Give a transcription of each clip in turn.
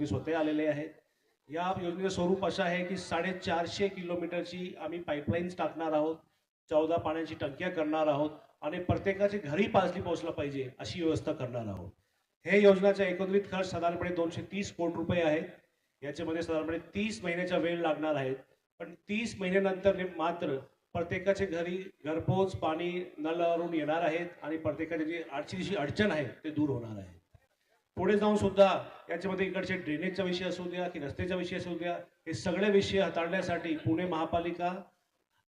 मुख्यमंत्री स्वतः आलेले आहेत. या योजनेचं स्वरूप असं आहे की साडेचारशे किलोमीटरची आम्ही पाईपलाईन्स टाकणार आहोत. चौदा पाण्याची टंक्या करणार आहोत आणि प्रत्येकाच्या घरी पाजली पोहोचला पाहिजे अशी व्यवस्था करणार आहोत. हे योजनाचा एकत्रित खर्च साधारणपणे दोनशे तीस कोटी रुपये आहेत. याच्यामध्ये साधारणपणे तीस महिन्याचा वेळ लागणार आहेत पण तीस महिन्यानंतर मात्र प्रत्येकाच्या घरी घरपोच पाणी नळावरून येणार आहेत आणि प्रत्येकाची जी अडचणीची जी अडचण आहे ते दूर होणार आहे. पुढे जाऊन सुद्धा याच्यामध्ये इकडचे ड्रेनेजचा विषय असू द्या की रस्त्याचा विषय असू द्या हे सगळे विषय हाताळण्यासाठी पुणे महापालिका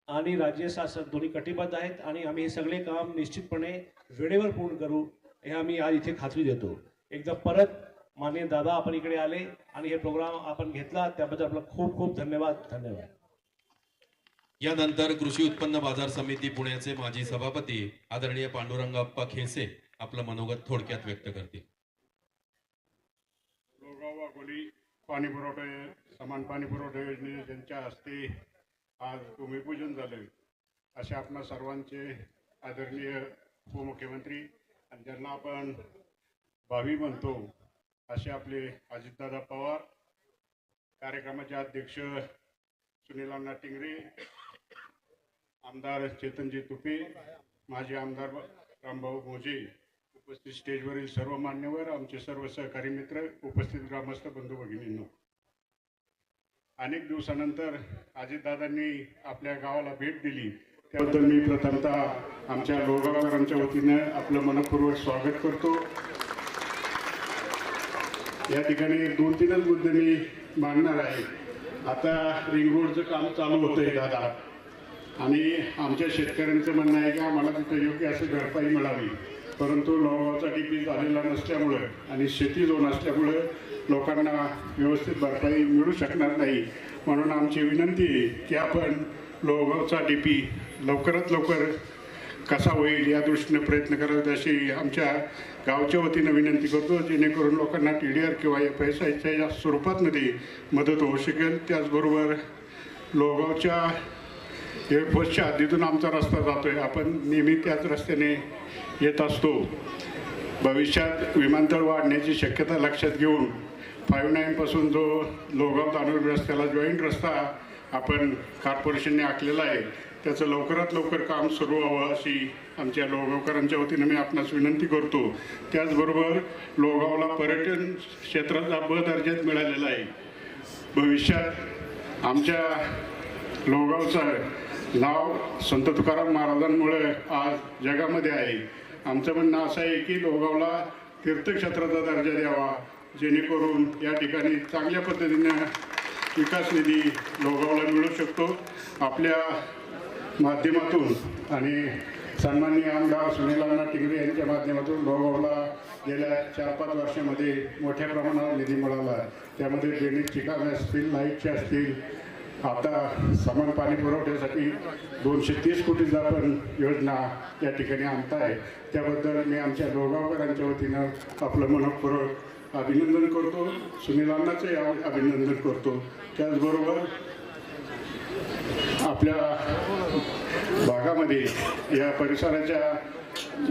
आणि राज्य शासन दोन्ही कटिबद्ध आहेत आणि आम्ही हे सगळे काम निश्चितपणे वेळेवर पूर्ण करू हे आम्ही आज इथे खात्री देतो. एकदा परत माननीय दादा आपण इकडे आले आणि हे प्रोग्राम आपण घेतला त्याबद्दल आपला खूप खूप धन्यवाद धन्यवाद. यानंतर कृषी उत्पन्न बाजार समिती पुण्याचे माजी सभापती आदरणीय पांडुरंगाप्पा खेसे आपलं मनोगत थोडक्यात व्यक्त करतील. लोहगाव पाणी पुरवठा समान पाणी पुरवठा योजने ज्यांच्या हस्ते आज भूमिपूजन झालं असे आपणा सर्वांचे आदरणीय उपमुख्यमंत्री आणि ज्यांना आपण भावी म्हणतो असे आपले अजितदादा पवार कार्यक्रमाचे अध्यक्ष सुनील अण्णा टिंगरे आमदार चेतनजी तुपे माजी आमदार रामभाऊ मोजे उपस्थित स्टेजवरील सर्व मान्यवर आमचे सर्व सहकारी मित्र उपस्थित ग्रामस्थ बंधू भगिनींनो. अनेक दिवसानंतर अजितदादांनी आपल्या गावाला भेट दिली. त्याबद्दल मी प्रथमतः आमच्या लोहगावकरांच्या वतीनं आपलं मनपूर्वक स्वागत करतो. या ठिकाणी दोन तीनच मुद्दे मी मांडणार आहे. आता रिंग रोडचं काम चालू होतंय दादा. आणि आमच्या शेतकऱ्यांचं म्हणणं आहे की आम्हाला तिथं योग्य असं भरपाई मिळावी. परंतु लोहगावचा डीपी झालेला नसल्यामुळं आणि शेती झोन असल्यामुळं लोकांना व्यवस्थित भरपाई मिळू शकणार नाही. म्हणून आमची विनंती आहे की आपण लोहगावचा डीपी लवकरात लवकर कसा होईल या दृष्टीने प्रयत्न करावेत अशी आमच्या गावच्या वतीनं विनंती करतो जेणेकरून लोकांना टी डी आर किंवा एफ एस आयच्या या स्वरूपातमध्ये मदत होऊ शकेल. त्याचबरोबर लोहगावच्या एअरफोर्सच्या हद्दीतून आमचा रस्ता जातो आहे आपण नेहमी त्याच रस्त्याने येत असतो. भविष्यात विमानतळ वाढण्याची शक्यता लक्षात घेऊन फाईव्ह नाईनपासून जो लोगाव तांदूळ रस्त्याला जॉईंट रस्ता आपण कॉर्पोरेशनने आखलेला आहे त्याचं लवकरात लवकर काम सुरू व्हावं अशी आमच्या लोगावकरांच्या वतीनं मी आपणास विनंती करतो. त्याचबरोबर लोगावला पर्यटन क्षेत्राचा ब दर्जात मिळालेला आहे. भविष्यात आमच्या लोगावचा नाव संत तुकाराम महाराजांमुळे आज जगामध्ये आहे. आमचं म्हणणं असं आहे की लोहगावला तीर्थक्षेत्राचा दर्जा द्यावा जेणेकरून या ठिकाणी चांगल्या पद्धतीनं विकास निधी लोहगावला मिळू शकतो. आपल्या माध्यमातून आणि सन्माननीय आमदार सुनीलांना टिंगरे यांच्या माध्यमातून लोहगावला गेल्या चार पाच वर्षामध्ये मोठ्या प्रमाणावर निधी मिळाला. त्यामध्ये ड्रेनेजची कामे असतील लाईटचे असतील आता समान पाणी पुरवठ्यासाठी दोनशे तीस कोटीचा पण योजना या ठिकाणी आणताय. त्याबद्दल मी आमच्या लोगावकरांच्या वतीनं आपलं मनपूर्वक अभिनंदन करतो. सुनीलांनाचंही अभ- अभिनंदन करतो. त्याचबरोबर आपल्या भागामध्ये या परिसराच्या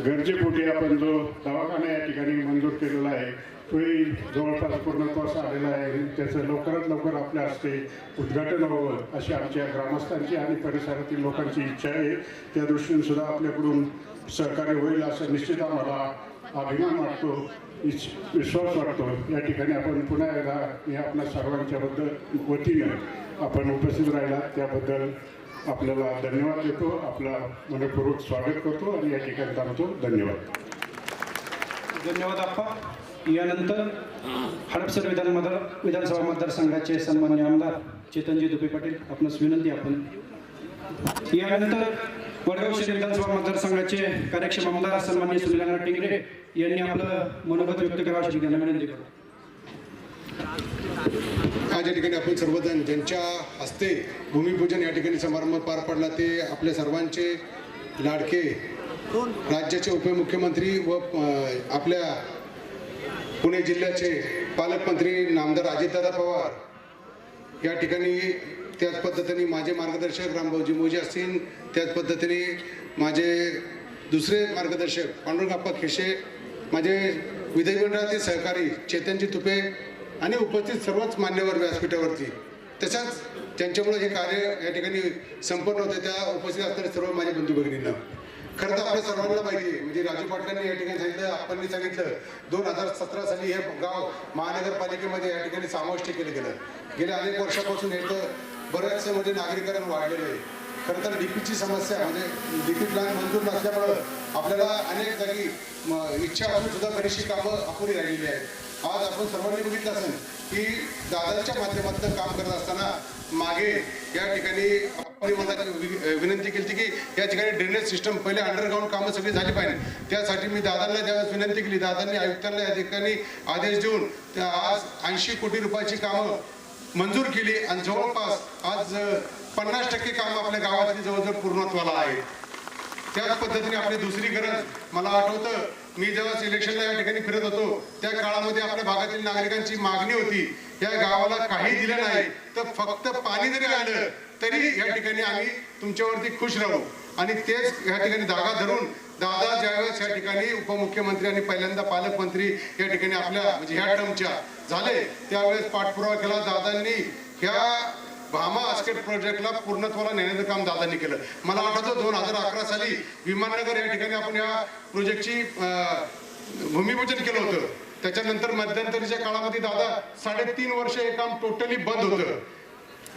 गरजेपोटी आपण जो दवाखाना या ठिकाणी मंजूर केलेला आहे तोही जवळपास पूर्णत्वास आलेला आहे. त्याचं लवकरात लवकर आपल्या हस्ते उद्घाटन व्हावं अशी आमच्या ग्रामस्थांची आणि परिसरातील लोकांची इच्छा आहे. त्या दृष्टीने सुद्धा आपल्याकडून सहकार्य होईल असं निश्चित आम्हाला अभिमान वाटतो. इच- विश्वास वाटतो. या ठिकाणी आपण पुन्हा एकदा मी आपल्या सर्वांच्या बद्दल वतीनं आपण उपस्थित राहिला. त्याबद्दल आपल्याला धन्यवाद देतो. आपला मनपूर्वक स्वागत करतो आणि या ठिकाणी थांबतो. धन्यवाद. धन्यवाद आप्पा. यानंतर हडपसर विधान मतदार विधानसभा मतदारसंघाचे सन्मान्य आमदार चेतनजी दुपे पाटील आपणास विनंती आपण. यानंतर वडगाव शहर विधानसभा मतदारसंघाचे कार्यक्षम आमदार सन्मान्य सुनील टिंगरे यांनी आपलं मनोगत व्यक्त करावं अशी विनंती करतो आज या ठिकाणी आपण सर्वजण ज्यांच्या हस्ते भूमिपूजन या ठिकाणी समारंभ पार पडला ते आपल्या सर्वांचे लाडके राज्याचे उपमुख्यमंत्री व आपल्या पुणे जिल्ह्याचे पालकमंत्री नामदार अजितदादा पवार या ठिकाणी त्याच पद्धतीने माझे मार्गदर्शक रामभाऊजी मोजे असतील त्याच पद्धतीने माझे दुसरे मार्गदर्शक पांडुरंगाप्पा खेशे माझे विधिमंडळातील सहकारी चेतनजी तुपे आणि उपस्थित सर्वच मान्यवर व्यासपीठावरती. तसंच त्यांच्यामुळे हे कार्य या ठिकाणी संपन्न होते त्या उपस्थित असणारे सर्व माझ्या बंधू भगिनींना खरं तर आपल्या सर्वांना माहिती म्हणजे राजू पाटलांनी या ठिकाणी सांगितलं आपण सांगितलं दोन हजार सतरा साली हे गाव महानगरपालिकेमध्ये या ठिकाणी समाविष्ट केलं गेलं. गेल्या अनेक वर्षापासून हे तर बऱ्याचशा म्हणजे नागरिकरण वाढलेलं आहे. खरं तर डीपीची समस्या म्हणजे डीपी प्लॅन मंजूर नसल्यामुळं आपल्याला अनेक जागी इच्छा असून सुद्धा बरीचशी कामं अपुरी राहिलेली आहेत. आज आपण सर्वांनी बघितलं असेल की दादाच्या माध्यमातून काम करत असताना मागे या ठिकाणी विनंती केली की या ठिकाणी ड्रेनेज सिस्टम पहिले अंडरग्राऊंड कामं सगळी झाली पाहिजे त्यासाठी मी दादांना ज्यावेळेस विनंती केली दादांनी आयुक्तांना या ठिकाणी आदेश देऊन त्या आज ऐंशी कोटी रुपयाची कामं मंजूर केली आणि जवळपास आज पन्नास टक्के काम आपल्या गावातली जवळजवळ पूर्णत्वाला आहे. त्याच पद्धतीने आपली दुसरी गरज मला आठवतं मी जेव्हा इलेक्शनला या ठिकाणी फिरत होतो त्या काळामध्ये आपल्या भागातील नागरिकांची मागणी होती या गावाला काही दिलं नाही तर फक्त पाणी जरी आलं तरी या ठिकाणी आम्ही तुमच्यावरती खुश राहू. आणि तेच या ठिकाणी जागा धरून दादा ज्यावेळेस या ठिकाणी उपमुख्यमंत्री आणि पहिल्यांदा पालकमंत्री या ठिकाणी आपल्या म्हणजे ह्या टर्मच्या झाले त्यावेळेस पाठपुरावा केला. दादांनी ह्या भामा आस्केट प्रोजेक्टला पूर्णत्वाला नेण्याचं काम दादांनी केलं. मला आठवतं दोन हजार अकरा साली विमाननगर या ठिकाणी आपण या प्रोजेक्टची भूमिपूजन केलं होतं. त्याच्यानंतर मध्यंतरीच्या काळामध्ये दादा साडेतीन वर्ष हे काम टोटली बंद होतं.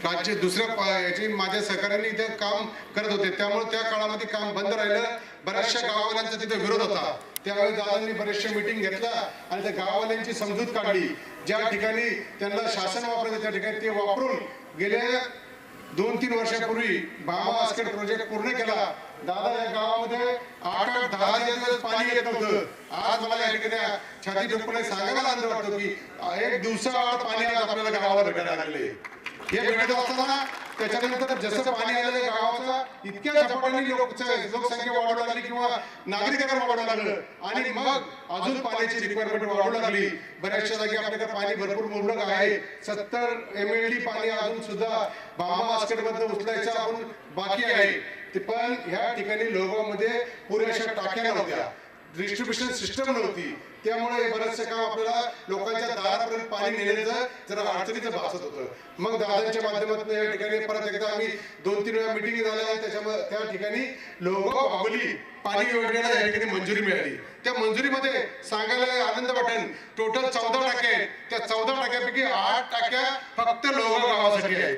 राज्य दुसऱ्या याचे माझ्या सहकार्याने इथे काम करत होते. त्यामुळे त्या काळामध्ये काम बंद राहिलं. बऱ्याचशा गाववाल्यांचा तिथे विरोध होता. त्यावेळी दादांनी बरेचशा मिटिंग घेतल्या आणि त्या गाववाल्यांची समजूत काढली. ज्या ठिकाणी त्यांना शासन वापरायचं त्या ठिकाणी ते वापरून गेल्या दोन तीन वर्षापूर्वी बाबा बास्केट प्रोजेक्ट पूर्ण केला. दादा या गावामध्ये आठ आठ दहा दिवस पाणी येत नव्हतं. आज मला या ठिकाणी छाती ठोकपणे सांगायला आनंद वाटतो की एक दिवसाआड पाणी आज आपल्याला गावाला भेटायला लागले हे असताना त्याच्यानंतर जसं पाणी आलेलं गावाचा इतक्या झपाट्याने लोक लोकसंख्या वाढू लागली किंवा नागरिकांना वाढू लागलं. आणि मग अजून पाण्याची रिक्वायरमेंट वाढू लागली. बऱ्याचशा जागी आपल्याकडे पाणी भरपूर मुबलक आहे. सत्तर एम एल डी पाणी अजून सुद्धा बाबा मास्केट मधनं उचलायचं आपण बाकी आहे. ते पण ह्या ठिकाणी लोगांमध्ये पुरेशा टाक्या नव्हत्या. डिस्ट्रीब्युशन सिस्टम नव्हती. त्यामुळे बरंचसं काम आपल्याला लोकांच्या दारापर्यंत पाणी नेण्याचं जरा अडचणीचं भासत होतं. मग दादांच्या माध्यमातून या ठिकाणी परत एकदा आम्ही दोन तीन वेळा मिटिंग झाल्या त्याच्यामध्ये त्या ठिकाणी लोक बाहुली पाणी योजनेला या ठिकाणी मंजुरी मिळाली. त्या मंजुरीमध्ये सांगायला आनंद वाटेल. टोटल चौदा टाके आहेत. त्या चौदा टाक्यापैकी आठ टाक्या फक्त लोहगाव गावासाठी आहेत.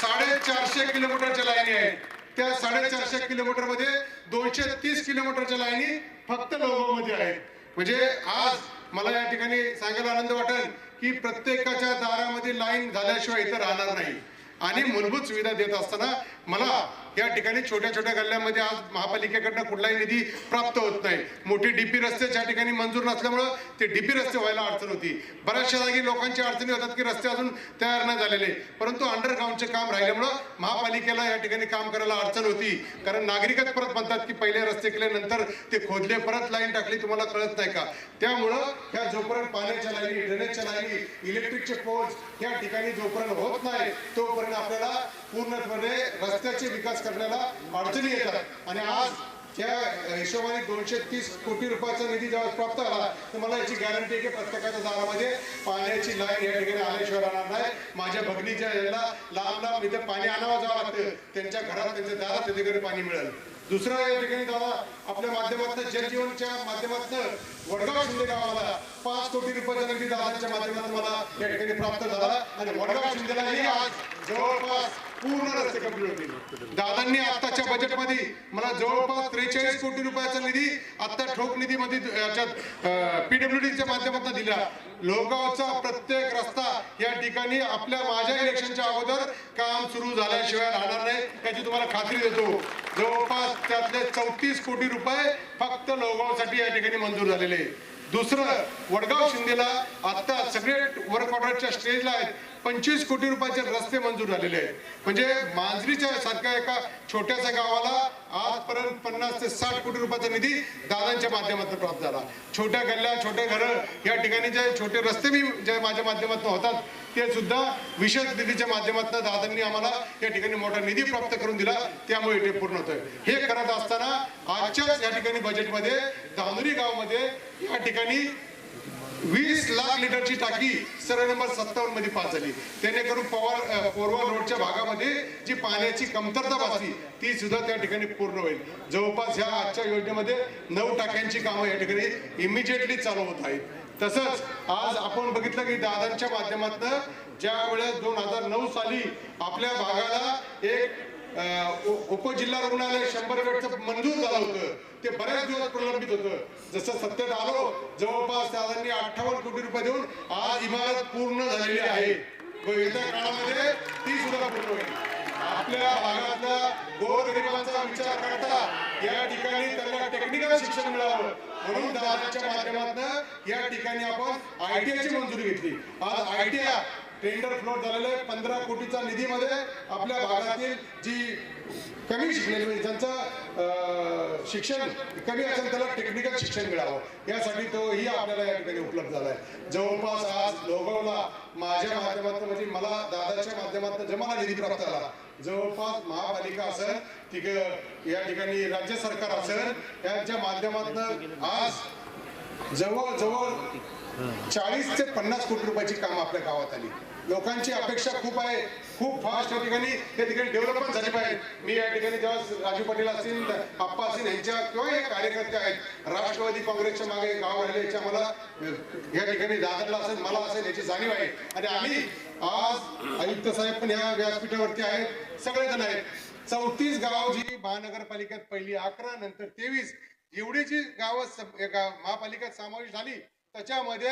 साडेचारशे किलोमीटरच्या लाईनी आहेत. त्या साडेचारशे किलोमीटरमध्ये दोनशे तीस किलोमीटरच्या लाईनी फक्त लोगोमध्ये आहेत. म्हणजे आज मला या ठिकाणी सांगायला आनंद वाटेल की प्रत्येकाच्या दारामध्ये लाईन झाल्याशिवाय इथं राहणार नाही. आणि मूलभूत सुविधा देत असताना मला या ठिकाणी छोट्या छोट्या गल्ल्यांमध्ये आज महापालिकेकडनं कुठलाही निधी प्राप्त होत नाही. मोठी डीपी रस्ते ज्या ठिकाणी मंजूर नसल्यामुळं ते डीपी रस्ते व्हायला अडचण होती. बऱ्याचशा जागी लोकांची अडचणी होतात की रस्ते अजून तयार नाही झालेले. परंतु अंडरग्राऊंडचे काम राहिल्यामुळं महापालिकेला या ठिकाणी काम करायला अडचण होती. कारण नागरिकच परत म्हणतात की पहिले रस्ते केल्यानंतर ते खोदले परत लाईन टाकली तुम्हाला कळत नाही का? त्यामुळं ह्या जोपर्यंत पाण्याच्या लाईनी ड्रेनेजच्या लाईनी इलेक्ट्रिकचे पोल्स या ठिकाणी जोपर्यंत होत नाही तोपर्यंत आपल्याला पूर्णपणे रस्त्याचे विकास करण्याला अडचणी येतात. आणि आज त्या हिशोबाने दोनशे तीस कोटी रुपयाचा निधी जेव्हा प्राप्त झाला तर मला याची गॅरंटी आहे की प्रत्येकाच्या दारामध्ये पाण्याची लाईन या ठिकाणी आल्याशिवाय राहणार नाही. माझ्या भगिनीच्या याला लांब लांब इथे पाणी आणावं जावं लागतं. त्यांच्या घरात त्यांच्या दारात त्या ठिकाणी पाणी मिळेल. दुसरं या ठिकाणी दादा आपल्या माध्यमातून जनजीवनच्या माध्यमातून वडगाव शिंदे गावाला पाच कोटी रुपयाचा निधी दादांच्या माध्यमातून मला या ठिकाणी प्राप्त झाला. आणि वडगाव शिंदेलाही आज जवळपास पूर्ण रस्ते कंप्लीट होतील. दादांनी आताच्या बजेटमध्ये मला जवळपास त्रेचाळीस कोटी रुपयाचा निधी आता ठोक निधीमध्ये याच्यात पीडब्ल्यूडीच्या माध्यमातून दिला. लोगावचा प्रत्येक रस्ता या ठिकाणी आपल्या माझ्या इलेक्शनच्या अगोदर काम सुरू झाल्याशिवाय राहणार नाही याची तुम्हाला खात्री देतो. जवळपास त्यातले चौतीस कोटी रुपये फक्त लोगावसाठी या ठिकाणी मंजूर झालेले. दुसरं वडगाव शिंदेला आता सगळे वर्क ऑर्डरच्या स्टेजला आहेत. पंचवीस कोटी रुपयाचे रस्ते मंजूर झालेले आहेत. म्हणजे मांजरीच्या सारख्या एका छोट्याशा गावाला आजपर्यंत पन्नास ते साठ कोटी रुपयाचा निधी दादांच्या माध्यमातून प्राप्त झाला. छोट्या गल्ल्या छोटे घरं या ठिकाणी जे छोटे रस्ते मी जे माझ्या माध्यमातून होतात ते सुद्धा विशेष निधीच्या माध्यमातून दादांनी आम्हाला या ठिकाणी मोठा निधी प्राप्त करून दिला. त्यामुळे ते पूर्ण होतं हे करत असताना आजच्याच या ठिकाणी बजेटमध्ये धानुरी गावमध्ये या ठिकाणी वीस लाख लिटरची टाकी सरळ नंबर सत्तावन्नमध्ये पास झाली. जेणेकरून पवार पोरवा रोडच्या भागामध्ये जी पाण्याची कमतरता भासली ती सुद्धा त्या ठिकाणी पूर्ण होईल. जवळपास ह्या आजच्या योजनेमध्ये नऊ टाक्यांची कामं या ठिकाणी इमिजिएटली चालू होत आहेत. तसंच आज आपण बघितलं की दादांच्या माध्यमातून ज्या वेळेस दोन हजार नऊ साली आपल्या भागाला एक उपजिल्हा रुग्णालय शंभर बेडचं मंजूर झालं होतं. ते बऱ्याच दिवस प्रलंबित होतं. जसं सत्तेत आलो जवळपास दादांनी अठ्ठावन्न कोटी रुपये देऊन आज इमारत पूर्ण झालेली आहे. व येत्या काळामध्ये ती सुद्धा पूर्ण होईल. आपल्या भागातल्या गोरगरिबांचा विचार करता या ठिकाणी त्यांना टेक्निकल शिक्षण मिळावं. म्हणून दादाच्या माध्यमातून या ठिकाणी आपण आयटीआयची मंजुरी घेतली. आज आयटीआय टेंडर फ्लोट झालेलं आहे. पंधरा कोटीचा निधीमध्ये आपल्या भागातील जी कमी शिकलेली म्हणजे ज्यांचं अं, शिक्षण कमी असेल त्याला टेक्निकल शिक्षण मिळावं. यासाठी तोही आपल्याला या ठिकाणी उपलब्ध झाला आहे जवळपास आज लोगावला माझ्या माध्यमातून म्हणजे मला दादाच्या माध्यमातून जे मला निधी प्राप्त झाला. जवळपास महापालिका असेल तिक या ठिकाणी राज्य सरकार असेल यांच्या माध्यमातून आज जवळ जवळ चाळीस ते पन्नास कोटी रुपयाची काम आपल्या गावात आली. लोकांची अपेक्षा खूप आहे. खूप फास्ट या ठिकाणी त्या ठिकाणी डेव्हलपमेंट झाली पाहिजे. मी या ठिकाणी जेव्हा राजू पाटील असतील आप्पा असतील यांच्या किंवा हे कार्यकर्ते आहेत राष्ट्रवादी काँग्रेसच्या मागे गाव राहिले याच्या मला या ठिकाणी दादरला असेल मला असेल याची जाणीव आहे. आणि आम्ही आज आयुक्त साहेब पण या व्यासपीठावरती आहेत. सगळेजण आहेत. चौतीस गाव जी महानगरपालिकेत पहिली अकरा नंतर तेवीस एवढी जी गावं महापालिकेत समावेश झाली त्याच्यामध्ये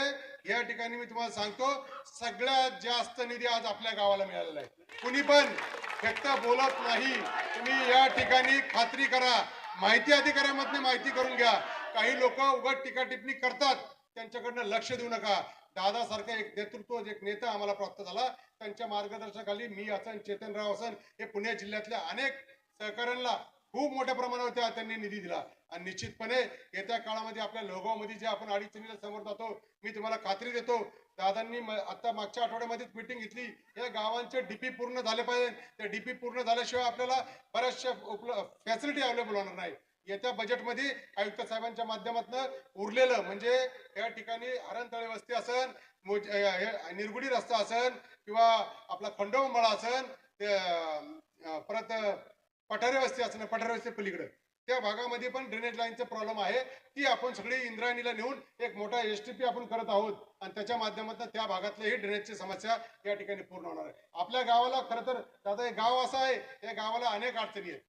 या ठिकाणी मी तुम्हाला सांगतो सगळ्यात जास्त निधी आज आपल्या गावाला मिळालेला आहे. कुणी पण फक्त बोलत नाही. तुम्ही या ठिकाणी खात्री करा. माहिती अधिकाऱ्यामधनं माहिती करून घ्या. काही लोक उघड टीका टिप्पणी करतात. त्यांच्याकडनं लक्ष देऊ नका. दादासारखा एक नेतृत्व एक नेता आम्हाला प्राप्त झाला. त्यांच्या मार्गदर्शनाखाली मी असन चेतनराव असन हे पुणे जिल्ह्यातल्या अनेक सहकाऱ्यांना खूप मोठ्या प्रमाणावर त्या- त्यांनी निधी दिला. आणि निश्चितपणे येत्या काळामध्ये आपल्या लोगावमध्ये जे आपण अडीचणीला समोर जातो मी तुम्हाला खात्री देतो दादांनी म- आता मागच्या आठवड्यामध्येच मिटिंग घेतली. या गावांचे डीपी पूर्ण झाले पाहिजे. त्या डीपी पूर्ण झाल्याशिवाय आपल्याला बऱ्याचशा फॅसिलिटी अवेलेबल होणार नाही. येत्या बजेटमध्ये आयुक्त साहेबांच्या माध्यमातून उरलेलं म्हणजे या ठिकाणी हरणतळे वस्ती असन मोज- हे निरगुडी रस्ता असन किंवा आपला खंडोबा असन ते, परत पठारे वस्ती असणं पठारे वस्ती पलीकडे. त्या भागामध्ये पण ड्रेनेज लाईनचा प्रॉब्लेम आहे. ती आपण सगळी इंद्रायणीला नेऊन एक मोठा एस टी पी आपण करत आहोत. आणि त्याच्या माध्यमातून त्या भागातली ही ड्रेनेजची समस्या या ठिकाणी पूर्ण होणार आहे. आपल्या गावाला खरं तर दादा हे गाव असं आहे. या गावाला अनेक अडचणी आहेत.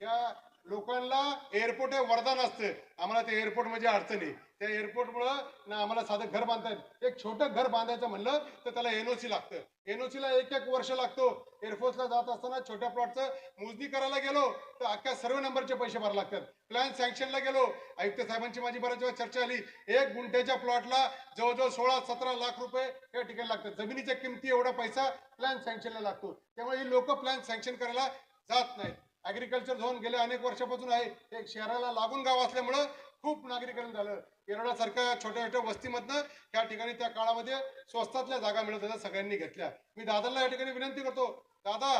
त्या लोकांना एअरपोर्ट हे वरदान असतं. आम्हाला ते एअरपोर्ट म्हणजे अडचणी. त्या एअरपोर्टमुळं ना आम्हाला साधं घर बांधता येईल. एक छोटं घर बांधायचं म्हणलं तर त्याला एनओसी लागतं. एनओसीला एक एक वर्ष लागतो. एअरफोर्सला जात असताना छोट्या प्लॉटचं मोजणी करायला गेलो तर अख्ख्या सर्व नंबरचे पैसे भरावे लागतात. प्लॅन सँक्शनला गेलो. आयुक्त साहेबांची माझी बऱ्याच वेळा चर्चा आली. एक गुंठ्याच्या प्लॉटला जवळजवळ सोळा सतरा लाख रुपये या ठिकाणी लागतात. जमिनीच्या किमती एवढा पैसा प्लॅन सँक्शनला लागतो. त्यामुळे ही लोक प्लॅन सँक्शन करायला जात नाहीत. ऍग्रिकल्चर झोन गेल्या अनेक वर्षापासून आहे. एक शहराला लागून गाव असल्यामुळं खूप नागरीकरण झालं. केरळासारख्या छोट्या छोट्या वस्तीमधनं या ठिकाणी त्या काळामध्ये स्वस्तातल्या जागा मिळत होत्या सगळ्यांनी घेतल्या. मी दादाला या ठिकाणी विनंती करतो दादा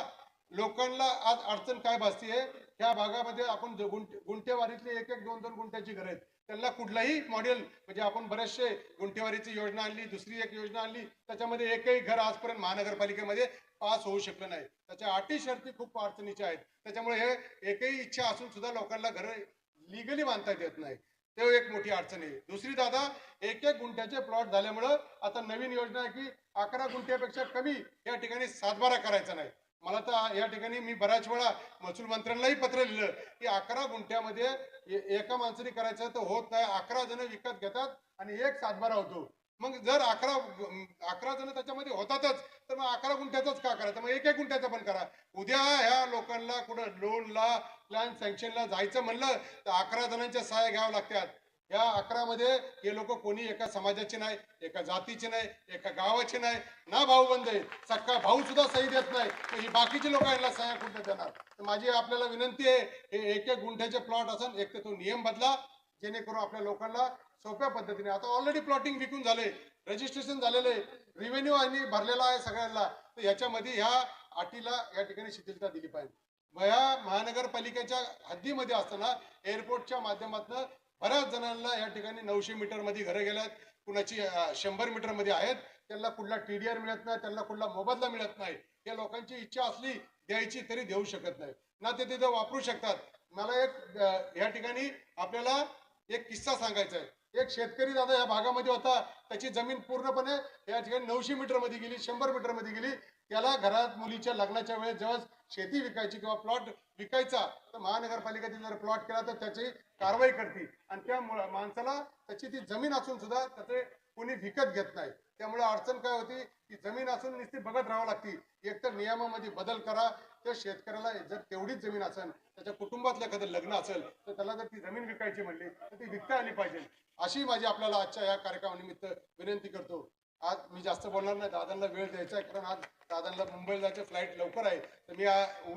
लोकांना आज अडचण काय भासतीये? ह्या भागामध्ये आपण जो गुंठे एक एक दोन दोन गुंठ्याची घर आहेत. त्यांना कुठलाही मॉडेल म्हणजे आपण बरेचसे गुंठेवारीची योजना आणली दुसरी एक योजना आणली त्याच्यामध्ये एकही घर आजपर्यंत महानगरपालिकेमध्ये पास होऊ शकलं नाही. त्याच्या अटी शर्ती खूप अडचणीच्या आहेत. त्याच्यामुळे हे एकही इच्छा असून सुद्धा लोकांना घर लिगली बांधता येत नाही. ते एक मोठी अडचण आहे. दुसरी दादा एक एक गुंठ्याचे प्लॉट झाल्यामुळं आता नवीन योजना आहे की अकरा गुंठ्यापेक्षा कमी या ठिकाणी सातबारा करायचा नाही. मला तर या ठिकाणी मी बऱ्याच वेळा महसूल मंत्र्यांनाही पत्र लिहिलं की अकरा गुंठ्यामध्ये एका माणसाने करायचं तर होत नाही. अकरा जण विकत घेतात आणि एक सातबारा होतो. मग जर अकरा अकरा जण त्याच्यामध्ये होतातच तर मग अकरा गुंठ्याचाच का करायचं मग एक एक गुंठ्याचा पण करा. उद्या ह्या लोकांना कुठं लोनला प्लॅन सँक्शनला जायचं म्हणलं तर अकरा जणांच्या सहाय्या घ्यावं लागतात. या अकरा मध्ये हे लोक कोणी एका समाजाचे नाही एका जातीचे नाही एका गावाचे नाही ना भाऊ बंद आहे सक्का भाऊ सुद्धा सही देत नाही. तर ही बाकीचे लोक यांना सह्या कुठे देणार? तर माझी आपल्याला विनंती आहे हे एक एक गुंठ्याचे प्लॉट असेल एक तर तो नियम बदला जेणेकरून आपल्या लोकांना सोप्या पद्धतीने आता ऑलरेडी प्लॉटिंग विकून झाले रजिस्ट्रेशन झालेले रिव्हेन्यू आणि भरलेला आहे सगळ्यांना तर याच्यामध्ये ह्या अटीला या ठिकाणी शिथिलता दिली पाहिजे. ह्या महानगरपालिकेच्या हद्दीमध्ये असताना एअरपोर्टच्या माध्यमातून बऱ्याच जणांना या ठिकाणी नऊशे मीटरमध्ये घरं गेल्यात कुणाची शंभर मीटरमध्ये आहेत त्यांना कुठला टी डी आर मिळत नाही त्यांना कुठला मोबदला मिळत नाही. या लोकांची इच्छा असली द्यायची तरी देऊ शकत नाही. ना ते तिथं वापरू शकतात. मला एक या ठिकाणी आपल्याला एक किस्सा सांगायचा आहे. एक शेतकरी दादा या भागामध्ये होता. त्याची जमीन पूर्णपणे या ठिकाणी नऊशे मीटरमध्ये गेली शंभर मीटरमध्ये गेली. त्याला घरात मुलीच्या लग्नाच्या वेळेस जेव्हा शेती विकायची किंवा प्लॉट विकायचा तर महानगरपालिकेने जर प्लॉट केला तर त्याची कारवाई करते. आणि त्यामुळं माणसाला त्याची ती जमीन असून सुद्धा त्याचे कोणी विकत घेत नाही. त्यामुळे अडचण काय होती की जमीन असून नुसती बघत राहावं लागती. एकतर नियमामध्ये बदल करा त्या शेतकऱ्याला जर तेवढीच जमीन असेल त्याच्या कुटुंबातलं एखादं लग्न असेल तर त्याला जर ती जमीन विकायची म्हणली तर ती विकता आली पाहिजे. अशी माझी आपल्याला आजच्या या कार्यक्रमानिमित्त विनंती करतो. आज मी जास्त बोलणार नाही दादांना वेळ द्यायचा आहे कारण आज दादांना मुंबईला जायचं फ्लाईट लवकर आहे. तर मी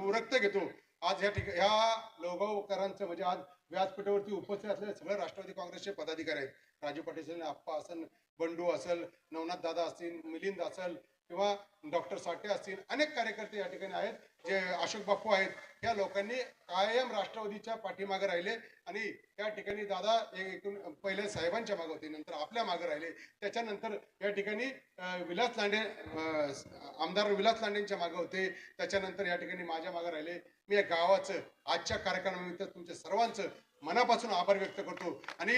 उरक्त घेतो. आज ह्या ठिकाणी ह्या लोगावकरांचं म्हणजे आज व्यासपीठावरती उपस्थित असलेले सगळे राष्ट्रवादी काँग्रेसचे पदाधिकारी आहेत. राजू पाटील आप्पा असेल बंडू असेल नवनाथ दादा असतील मिलिंद असेल किंवा डॉक्टर साठे असतील अनेक कार्यकर्ते या ठिकाणी आहेत. जे अशोक बाप्पू आहेत या लोकांनी कायम राष्ट्रवादीच्या पाठीमागे राहिले आणि त्या ठिकाणी दादा एकूण पहिले साहेबांच्या मागे होते नंतर आपल्या मागे राहिले. त्याच्यानंतर या ठिकाणी विलास लांडे आमदार विलास लांडेंच्या मागे होते. त्याच्यानंतर या ठिकाणी माझ्या मागे राहिले. मी या गावाचं आजच्या कार्यक्रमानिमित्त तुमच्या सर्वांचं मनापासून आभार व्यक्त करतो. आणि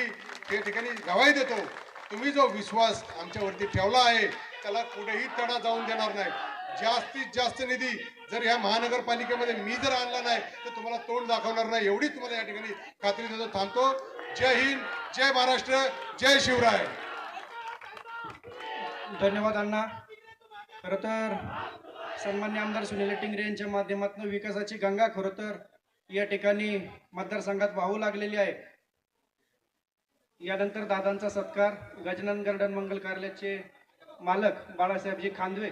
या ठिकाणी गवाही देतो तुम्ही जो विश्वास आमच्यावरती ठेवला आहे त्याला कुठेही तडा जाऊन देणार नाही. जास्तीत जास्त निधी जर ह्या महानगरपालिकेमध्ये मी जर आणला नाही तर तुम्हाला तोंड दाखवणार नाही एवढी तुम्हाला या ठिकाणी खात्री देतो थांबतो. जय हिंद जय महाराष्ट्र जय शिवराय. धन्यवाद अण्णा. खरं तर सन्मान्य आमदार सुनील टिंगरे यांच्या माध्यमातून विकासाची गंगा खरं तर या ठिकाणी मतदारसंघात वाहू लागलेली आहे. यानंतर दादांचा सत्कार गजानन गार्डन मंगल कार्यालयाचे मालक बाळासाहेबजी खांदवे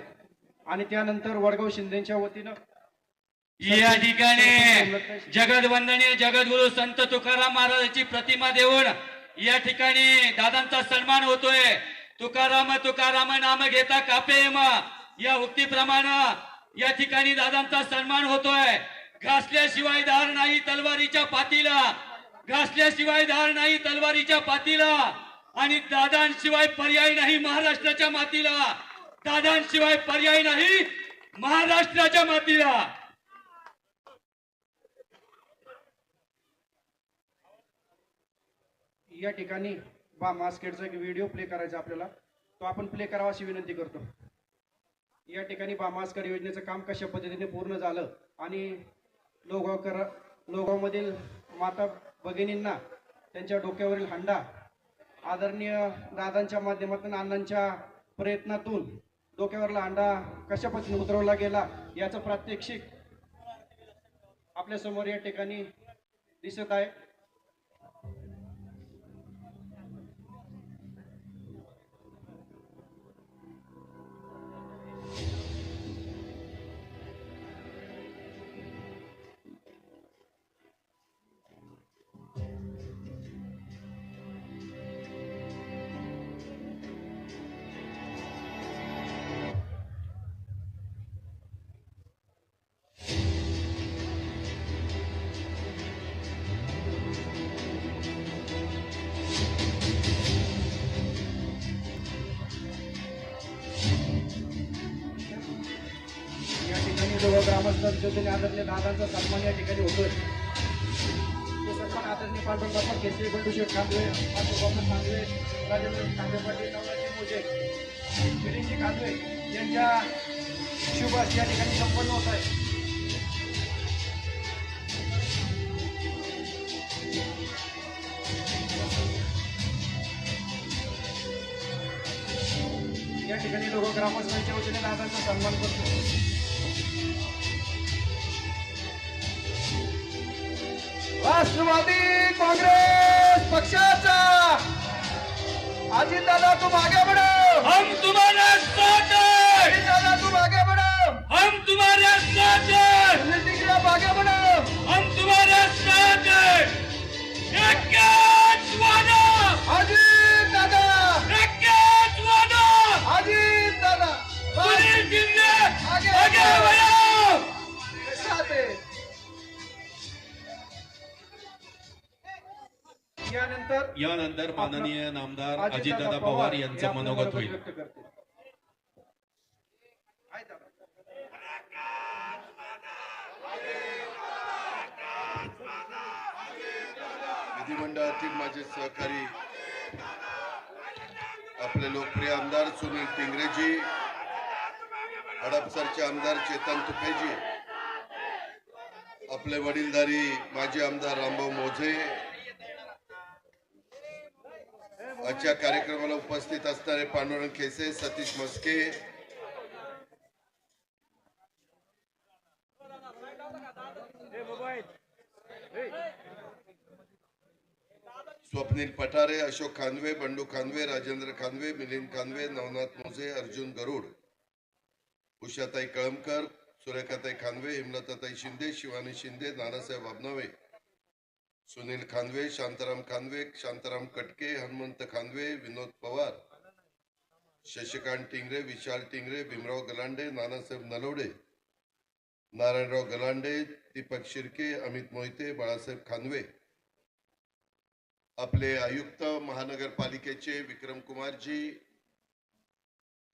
आणि त्यानंतर वडगाव शिंदेच्या वतीनं या ठिकाणी जगदवंदनीय जगद्गुरु संत तुकाराम महाराजांची प्रतिमा देऊन या ठिकाणी दादांचा सन्मान होतोय. तुकाराम तुकाराम नाम घेता कापे या उक्तीप्रमाणे या ठिकाणी दादांचा सन्मान होतोय. घासल्याशिवाय धार नाही तलवारीच्या पातीला. घासल्याशिवाय धार नाही तलवारीच्या पातीला. आणि दादांशिवाय पर्याय नाही महाराष्ट्राच्या मातीला. दादांशिवाय पर्याय नाही. महाराष्ट्राच्या मातीला. या ठिकाणी बा मास्केटचा एक व्हिडिओ प्ले करायचा आपल्याला. तो आपण प्ले करावा अशी विनंती करतो. या ठिकाणी बा मास्कर योजनेचं काम कशा पद्धतीने पूर्ण झालं आणि लोगावकर लोगावमधील माता भगिनींना त्यांच्या डोक्यावरील हंडा आदरणीय दादांच्या माध्यमातून अण्णांच्या प्रयत्नातून डोक्यावरला अंडा कशा पद्धतीने उतरवला गेला याचं प्रात्यक्षिक आपल्यासमोर या ठिकाणी दिसत आहे. सर्व ग्रामस्थांच्या आदरणीय दादांचा सन्मान या ठिकाणी होतोय. तो सन्मान आदरणीय पांडुरंग बाप्पा केसरी बंडूशेठ खांदवे बाप्पा खांदवे राजेंद्र खांदे पाटील नवराजी मोजे गिरीजी खांदवे यांच्या शुभ या ठिकाणी संपन्न होत आहे. या ठिकाणी लोक ग्रामस्थांच्या वतीने दादांचा सन्मान करतो. राष्ट्रवादी काँग्रेस पक्षाचा अजित दादा तू मागे बढो हम तुम्हारे साथ! हैं अजित दादा तू मागे बढो हम तुम्हारे साथ! हैं सुनील मागे बढो हम तुम्हारे साथ! हैं एकच वादा अजित दादा एकच वादा अजित दादा सुनील यानंतर यानंतर माननीय नामदार अजितदादा पवार यांचं मनोगत होईल. विधिमंडळातील माझे सहकारी आपले लोकप्रिय आमदार सुनील टिंगरेजी हडपसरचे आमदार चेतन तुपेजी आपले वडीलधारी माजी आमदार रामभाऊ मोझे आजच्या कार्यक्रमाला उपस्थित असणारे पांडुरंग खेसे सतीश मस्के स्वप्नील पठारे अशोक खानवे बंडू खानवे राजेंद्र खानवे मिलिंद खानवे नवनाथ मोजे अर्जुन गरुड. उषाताई कळमकर सुरेखाताई खानवे हिमलताताई शिंदे शिवानी शिंदे नानासाहेब अबनवे सुनील खानवे शांताराम खानवे शांताराम कटके हनुमंत खानवे विनोद पवार शशिकांत टिंगरे विशाल टिंगरे भीमराव गलांडे नानासाहेब नलवडे नारायणराव गलांडे दीपक शिर्के अमित मोहिते बाळासाहेब खानवे आपले आयुक्त महानगरपालिकेचे विक्रम कुमारजी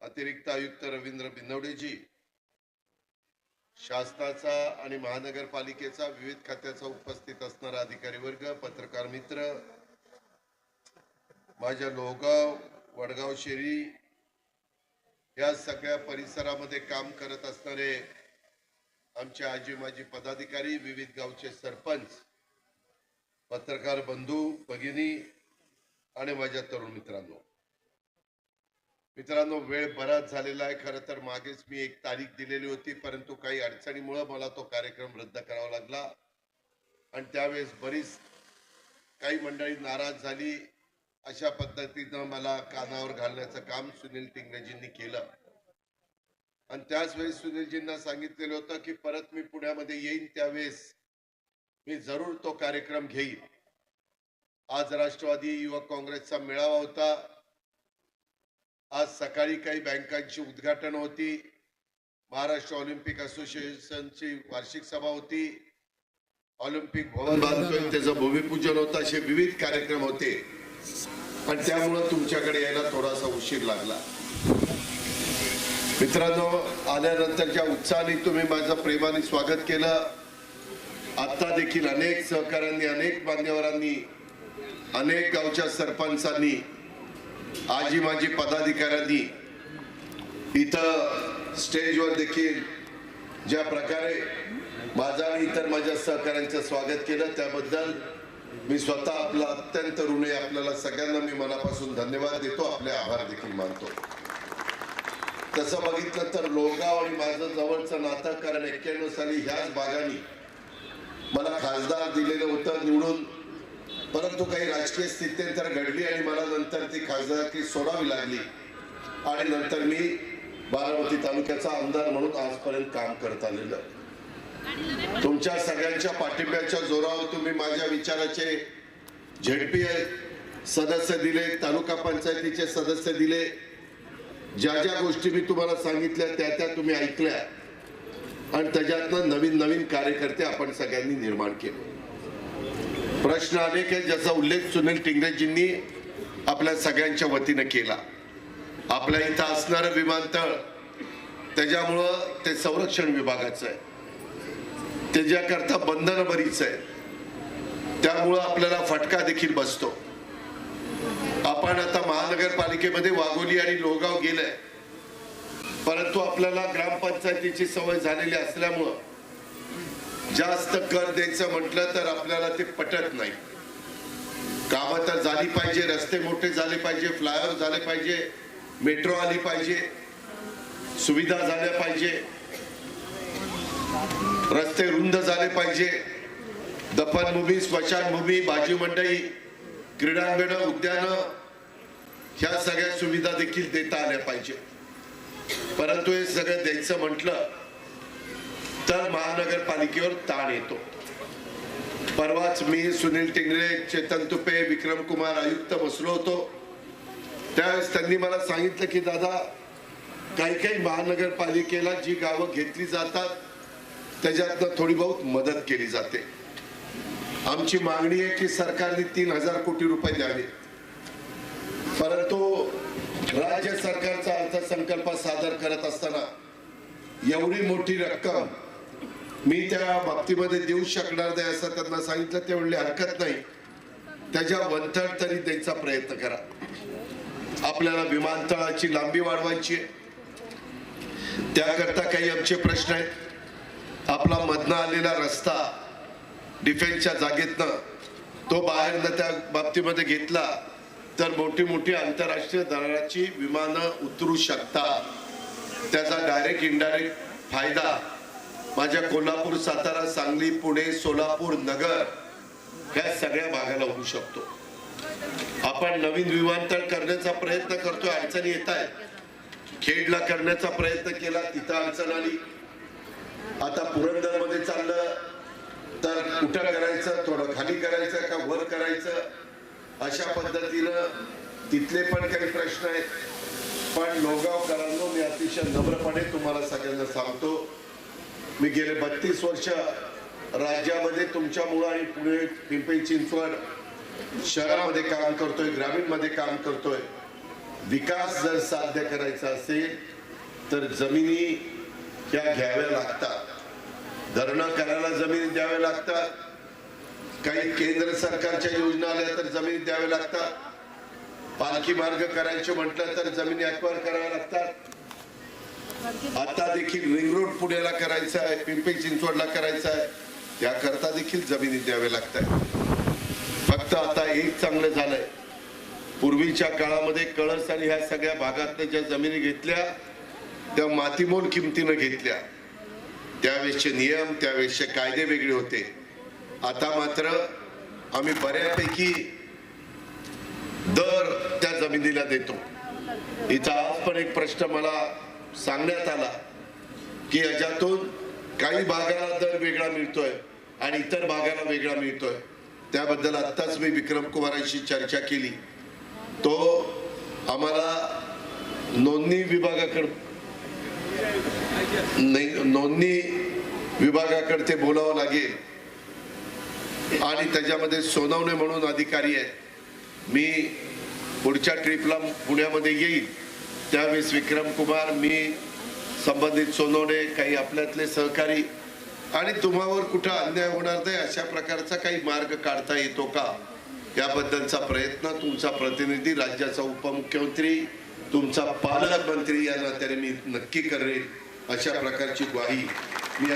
अतिरिक्त आयुक्त रवींद्र बिनवडेजी शासनाचा आणि महानगरपालिकेचा विविध खात्याचा उपस्थित असणारा अधिकारी वर्ग पत्रकार मित्र माझ्या लोहगाव वडगाव शेरी या सगळ्या परिसरामध्ये काम करत असणारे आमचे आजी माजी पदाधिकारी विविध गावचे सरपंच पत्रकार बंधू भगिनी आणि माझ्या तरुण मित्रांनो. मित्रांनो वेळ बराच झालेला आहे. खरं तर मागेच मी एक तारीख दिलेली होती परंतु काही अडचणीमुळं मला तो कार्यक्रम रद्द करावा लागला. आणि त्यावेळेस बरीच काही मंडळी नाराज झाली. अशा पद्धतीनं मला कानावर घालण्याचं काम सुनील टिंगरेजींनी केलं. आणि त्याच वेळेस सुनीलजींना सांगितलेलं होतं की परत मी पुण्यामध्ये येईन त्यावेळेस मी जरूर तो कार्यक्रम घेईन. आज राष्ट्रवादी युवक काँग्रेसचा मेळावा होता. आज सकाळी काही बँकांची उद्घाटन होती. महाराष्ट्र ऑलिम्पिक असोसिएशनची वार्षिक सभा होती. ऑलिम्पिक भवन बांधतोय त्याचं भूमिपूजन होतं असे विविध कार्यक्रम होते. पण त्यामुळं तुमच्याकडे यायला थोडासा उशीर लागला. मित्रांनो आल्यानंतरच्या उत्साहाने तुम्ही माझं प्रेमाने स्वागत केलं. आता देखील अनेक सहकाऱ्यांनी अनेक मान्यवरांनी अनेक गावच्या सरपंचांनी आजी माझी पदाधिकाऱ्यांनी इथं स्टेजवर देखील ज्या प्रकारे माझा आणि इतर माझ्या सहकाऱ्यांचं स्वागत केलं त्याबद्दल मी स्वतः आपला अत्यंत ऋणी आपल्याला सगळ्यांना मी मनापासून धन्यवाद देतो आपले आभार देखील मानतो. तसं बघितलं तर लोगाव आणि माझं जवळचं नातं कारण एक्क्याण्णव साली ह्याच भागाने मला खासदार दिलेलं होतं निवडून परंतु काही राजकीय स्थित्यंतर घडली आणि मला नंतर ती खासदारकी सोडावी लागली. आणि नंतर मी बारामती तालुक्याचा आमदार म्हणून आजपर्यंत काम करत आलेलं. तुमच्या सगळ्यांच्या पाठिंब्याच्या जोरावर तुम्ही माझ्या विचाराचे झेडपी सदस्य दिले तालुका पंचायतीचे सदस्य दिले. ज्या ज्या गोष्टी मी तुम्हाला सांगितल्या त्या त्या तुम्ही ऐकल्या. आणि त्याच्यातनं नवीन नवीन कार्यकर्ते आपण सगळ्यांनी निर्माण केले. प्रश्न अनेक आहे ज्याचा उल्लेख सुनील टिंगरेजींनी आपल्या सगळ्यांच्या वतीनं केला. आपल्या इथं असणारं विमानतळ त्याच्यामुळं ते संरक्षण विभागाचं आहे. त्याच्याकरता बंधन बरीच आहे त्यामुळं आपल्याला फटका देखील बसतो. आपण आता महानगरपालिकेमध्ये वाघोली आणि लोहगाव गेलंय. परंतु आपल्याला ग्रामपंचायतीची सवय झालेली असल्यामुळं जास्त कर द्यायचं म्हटलं तर आपल्याला ते पटत नाही. कामं तर झाली पाहिजे रस्ते मोठे झाले पाहिजे फ्लायओव्हर झाले पाहिजे मेट्रो आली पाहिजे सुविधा झाल्या पाहिजे रस्ते रुंद झाले पाहिजे. दफनभूमी स्मशानभूमी भाजी मंडई क्रीडांगण उद्यान ह्या सगळ्या सुविधा देखील देता आल्या पाहिजे. परंतु हे सगळं द्यायचं म्हटलं तर महानगरपालिकेवर ताण येतो. परवाच मी सुनील टिंगरे चेतन तुपे विक्रम कुमार आयुक्त बसलो होतो. त्यावेळेस त्यांनी मला सांगितलं की दादा काही काही महानगरपालिकेला जी गावं घेतली जातात त्याच्यातनं थोडी बहुत मदत केली जाते. आमची मागणी आहे की सरकारने तीन हजार कोटी रुपये द्यावे. परंतु राज्य सरकारचा अर्थसंकल्प सादर करत असताना एवढी मोठी रक्कम मी त्या बाबतीमध्ये देऊ शकणार नाही असं त्यांना सांगितलं ते म्हणले हरकत नाही. त्याच्या वंथळ तरी द्यायचा प्रयत्न करा. आपल्याला विमानतळाची लांबी वाढवायची आहे. त्याकरता काही आमचे प्रश्न आहेत. आपला मधनं आलेला रस्ता डिफेन्सच्या जागेतनं तो बाहेरनं त्या बाबतीमध्ये घेतला तर मोठी मोठी आंतरराष्ट्रीय दराची विमानं उतरू शकतात. त्याचा डायरेक्ट इनडायरेक्ट फायदा माझ्या कोल्हापूर सातारा सांगली पुणे सोलापूर नगर ह्या सगळ्या भागाला होऊ शकतो. आपण नवीन विमानतळ करण्याचा प्रयत्न करतोय अडचणी येत आहेत. खेडला करण्याचा प्रयत्न केला तिथं अडचण आली. आता पुरंदरमध्ये चाललं तर कुठं करायचं थोडं खाली करायचं का वर करायचं? अशा पद्धतीनं तिथले पण काही प्रश्न आहेत. पण लोगावकरांनो मी अतिशय नम्रपणे तुम्हाला सगळ्यांना सांगतो मी गेले बत्तीस वर्ष राज्यामध्ये तुमच्यामुळं आणि पुणे पिंपरी चिंचवड शहरामध्ये काम करतोय ग्रामीणमध्ये काम करतोय. विकास जर साध्य करायचा असेल तर जमिनी ह्या घ्याव्या लागतात. धरणं करायला जमिनी द्याव्या लागतात. काही केंद्र सरकारच्या योजना आल्या तर जमिनी द्याव्या लागतात. पालखी मार्ग करायचे म्हटलं तर जमिनी अक्वायर कराव्या लागतात. आता देखील रिंग रोड पुण्याला करायचा आहे पिंपरी चिंचवडला करायचा आहे त्याकरता देखील जमिनी द्याव्या लागतात फक्त आता एक चांगलं झालंय. पूर्वीच्या काळामध्ये कळस आणि ह्या सगळ्या भागातल्या ज्या जमिनी घेतल्या त्या मातीमोल किमतीनं घेतल्या. त्यावेळेसचे नियम त्यावेळेसचे कायदे वेगळे होते. आता मात्र आम्ही बऱ्यापैकी दर त्या जमिनीला देतो. इथं आज पण एक प्रश्न मला सांगण्यात आला की याच्यातून काही भागाला दर वेगळा मिळतोय आणि इतर भागाला वेगळा मिळतोय. त्याबद्दल आत्ताच मी विक्रम कुमारांशी चर्चा केली. तो आम्हाला नोंदणी विभागाकडं नोंदणी विभागाकडे ते बोलावं लागेल. आणि त्याच्यामध्ये सोनवणे म्हणून अधिकारी आहेत. मी पुढच्या ट्रिपला पुण्यामध्ये येईल. त्यावेळेस विक्रम कुमार मी संबंधित सोनवणे काही आपल्यातले सहकारी आणि तुम्हावर कुठं अन्याय होणार नाही अशा प्रकारचा काही मार्ग काढता येतो का? याबद्दलचा प्रयत्न तुमचा प्रतिनिधी राज्याचा उपमुख्यमंत्री तुमचा पालकमंत्री या नात्याने मी नक्की करेन. अशा प्रकारची ग्वाही मी